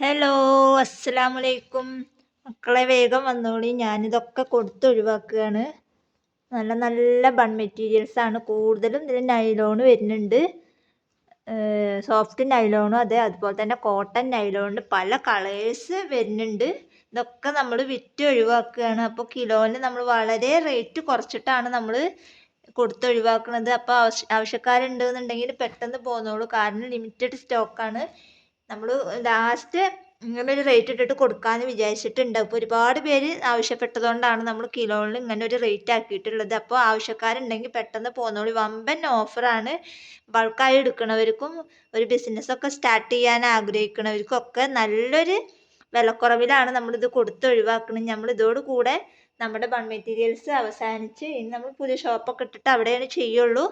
Hello അസ്സലാമലൈക്കും മക്കളെ വേഗം വന്നോളി. ഞാനിതൊക്കെ കൊടുത്ത് ഒഴിവാക്കുകയാണ് നല്ല നല്ല ബൺ മെറ്റീരിയൽസ് ആണ്. കൂടുതലും ഇതിൽ നൈലോൺ വരുന്നുണ്ട്. സോഫ്റ്റ് നൈലോണും അതെ അതുപോലെ തന്നെ കോട്ടൺ നൈലോണ് പല കളേഴ്സ് വരുന്നുണ്ട്. ഇതൊക്കെ നമ്മൾ വിറ്റ് ഒഴിവാക്കുകയാണ്. അപ്പോൾ കിലോന് നമ്മൾ വളരെ റേറ്റ് കുറച്ചിട്ടാണ് നമ്മൾ കൊടുത്ത് ഒഴിവാക്കുന്നത് അപ്പോൾ ആവശ്യ ആവശ്യക്കാരുണ്ടെന്നുണ്ടെങ്കിൽ പെട്ടെന്ന് പോന്നോളൂ. കാരണം ലിമിറ്റഡ് സ്റ്റോക്കാണ് നമ്മൾ ലാസ്റ്റ് ഇങ്ങനെ ഒരു റേറ്റ് ഇട്ടിട്ട് കൊടുക്കാമെന്ന് വിചാരിച്ചിട്ടുണ്ട്. അപ്പോൾ ഒരുപാട് പേര് ആവശ്യപ്പെട്ടതുകൊണ്ടാണ് നമ്മൾ കിലോയിൽ ഇങ്ങനെ ഒരു റേറ്റ് ആക്കിയിട്ടുള്ളത്. അപ്പോൾ ആവശ്യക്കാരുണ്ടെങ്കിൽ പെട്ടെന്ന് പോന്നോളൂ. വമ്പൻ ഓഫറാണ് ബൾക്കായി എടുക്കുന്നവർക്കും ഒരു ബിസിനസ്സൊക്കെ സ്റ്റാർട്ട് ചെയ്യാൻ ആഗ്രഹിക്കുന്നവർക്കും ഒക്കെ നല്ലൊരു വിലക്കുറവിലാണ് നമ്മളിത് കൊടുത്ത് ഒഴിവാക്കുന്നത് നമ്മൾ ഇതോട് കൂടെ നമ്മുടെ ബൺ മെറ്റീരിയൽസ് അവസാനിച്ച് ഇനി നമ്മൾ പുതിയ ഷോപ്പൊക്കെ ഇട്ടിട്ട് അവിടെയാണ് ചെയ്യുള്ളൂ.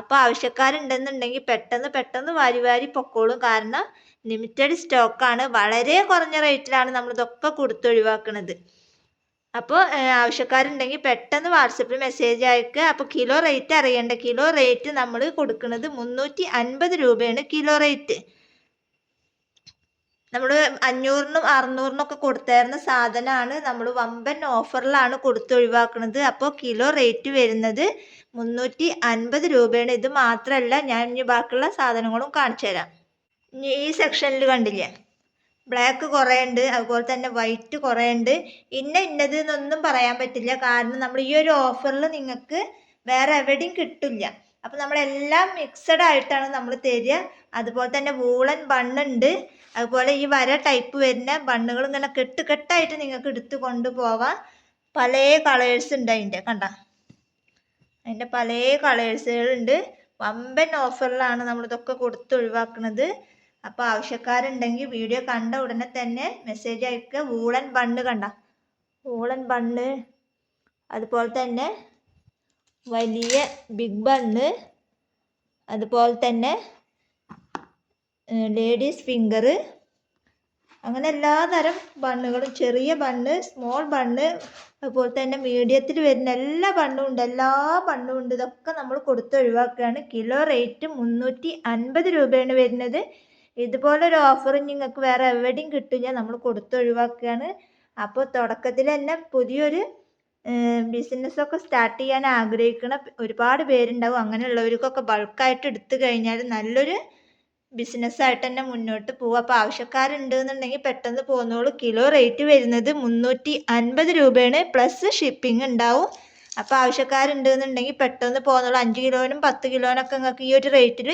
അപ്പോൾ ആവശ്യക്കാരുണ്ടെന്നുണ്ടെങ്കിൽ പെട്ടെന്ന് പെട്ടെന്ന് വാരി വാരി പൊക്കോളും. കാരണം ലിമിറ്റഡ് സ്റ്റോക്കാണ് വളരെ കുറഞ്ഞ റേറ്റിലാണ് നമ്മൾ ഇതൊക്കെ കൊടുത്തൊഴിവാക്കുന്നത് അപ്പോൾ ആവശ്യക്കാരുണ്ടെങ്കിൽ പെട്ടെന്ന് വാട്സപ്പിൽ മെസ്സേജ് അയക്കുക. അപ്പോൾ കിലോ റേറ്റ് അറിയേണ്ട. കിലോ റേറ്റ് നമ്മൾ കൊടുക്കുന്നത് മുന്നൂറ്റി അൻപത് രൂപയാണ് കിലോ റേറ്റ് നമ്മൾ അഞ്ഞൂറിനും അറുന്നൂറിനും ഒക്കെ കൊടുത്തായിരുന്ന സാധനമാണ് നമ്മൾ വമ്പൻ ഓഫറിലാണ് കൊടുത്തൊഴിവാക്കുന്നത് അപ്പോൾ കിലോ റേറ്റ് വരുന്നത് മുന്നൂറ്റി അൻപത് രൂപയാണ്. ഇത് മാത്രമല്ല ഞാൻ ഇനി ബാക്കിയുള്ള സാധനങ്ങളും കാണിച്ചു തരാം. ഇനി ഈ സെക്ഷനിൽ കണ്ടില്ലേ? ബ്ലാക്ക് കുറേ ഉണ്ട് അതുപോലെ തന്നെ വൈറ്റ് കുറേ ഉണ്ട് ഇന്ന ഇന്നത് എന്നൊന്നും പറയാൻ പറ്റില്ല. കാരണം നമ്മൾ ഈ ഒരു ഓഫറിൽ നിങ്ങൾക്ക് വേറെ എവിടെയും കിട്ടില്ല. അപ്പം നമ്മളെല്ലാം മിക്സഡ് ആയിട്ടാണ് നമ്മൾ തരിക. അതുപോലെ തന്നെ വൂളൻ ബണ്ണുണ്ട് അതുപോലെ ഈ വര ടൈപ്പ് വരുന്ന ബണ്ണുകൾ ഇങ്ങനെ കെട്ട് കെട്ടായിട്ട് നിങ്ങൾക്ക് എടുത്ത് കൊണ്ടുപോവാം പല കളേഴ്സ് ഉണ്ട് അതിന്റെ കണ്ട? അതിന്റെ പല കളേഴ്സുകളുണ്ട് വമ്പൻ ഓഫറിലാണ് നമ്മളിതൊക്കെ കൊടുത്ത് ഒഴിവാക്കുന്നത് അപ്പോൾ ആവശ്യക്കാരുണ്ടെങ്കിൽ വീഡിയോ കണ്ട ഉടനെ തന്നെ മെസ്സേജ് അയക്കുക. വൂളൻ ബണ്ണ് കണ്ട? വൂളൻ ബണ്ണ് അതുപോലെ തന്നെ വലിയ ബിഗ് ബണ്ണ് അതുപോലെ തന്നെ ലേഡീസ് ഫിംഗർ അങ്ങനെ എല്ലാ തരം ബണ്ണുകളും ചെറിയ ബണ്ണ് സ്മോൾ ബണ്ണ് അതുപോലെ തന്നെ മീഡിയത്തിൽ വരുന്ന എല്ലാ ബണ്ണും ഉണ്ട്. എല്ലാ ബണ്ണും ഉണ്ട്. ഇതൊക്കെ നമ്മൾ കൊടുത്ത് ഒഴിവാക്കുകയാണ്. കിലോ റേറ്റ് മുന്നൂറ്റി അൻപത് രൂപയാണ് വരുന്നത്. ഇതുപോലൊരു ഓഫർ നിങ്ങൾക്ക് വേറെ എവിടെയും കിട്ടില്ല. നമ്മൾ കൊടുത്ത് ഒഴിവാക്കുകയാണ്. അപ്പോൾ തുടക്കത്തിൽ തന്നെ പുതിയൊരു ബിസിനസ്സൊക്കെ സ്റ്റാർട്ട് ചെയ്യാൻ ആഗ്രഹിക്കുന്ന ഒരുപാട് പേരുണ്ടാവും. അങ്ങനെയുള്ളവർക്കൊക്കെ ബൾക്കായിട്ട് എടുത്തു കഴിഞ്ഞാൽ നല്ലൊരു ബിസിനസ്സായിട്ട് തന്നെ മുന്നോട്ട് പോകും അപ്പോൾ ആവശ്യക്കാരുണ്ട് എന്നുണ്ടെങ്കിൽ പെട്ടെന്ന് പോകുന്നോളൂ കിലോ റേറ്റ് വരുന്നത് മുന്നൂറ്റി അൻപത് രൂപയാണ്. പ്ലസ് ഷിപ്പിംഗ് ഉണ്ടാവും. അപ്പോൾ ആവശ്യക്കാരുണ്ട് എന്നുണ്ടെങ്കിൽ പെട്ടെന്ന് പോകുന്നുള്ളൂ അഞ്ച് കിലോനും പത്ത് കിലോനൊക്കെ നിങ്ങൾക്ക് ഈ ഒരു റേറ്റിൽ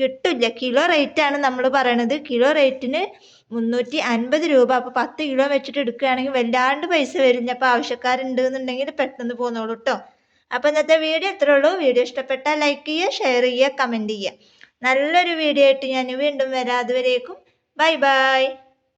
കിട്ടില്ല. കിലോ റേറ്റാണ് നമ്മൾ പറയണത്. കിലോ റേറ്റിന് മുന്നൂറ്റി അൻപത് രൂപ. അപ്പോൾ പത്ത് കിലോ വെച്ചിട്ട് എടുക്കുകയാണെങ്കിൽ വല്ലാണ്ട് പൈസ വരുന്ന അപ്പോൾ ആവശ്യക്കാരുണ്ട് എന്നുണ്ടെങ്കിൽ പെട്ടെന്ന് പോന്നോളൂ കേട്ടോ അപ്പോൾ ഇന്നത്തെ വീഡിയോ ഇത്രേ ഉള്ളൂ. വീഡിയോ ഇഷ്ടപ്പെട്ടാൽ ലൈക്ക് ചെയ്യുക ഷെയർ ചെയ്യുക കമന്റ് ചെയ്യുക. നല്ലൊരു വീഡിയോ ആയിട്ട് ഞാൻ വീണ്ടും വരാം. അതുവരേക്കും. Bye bye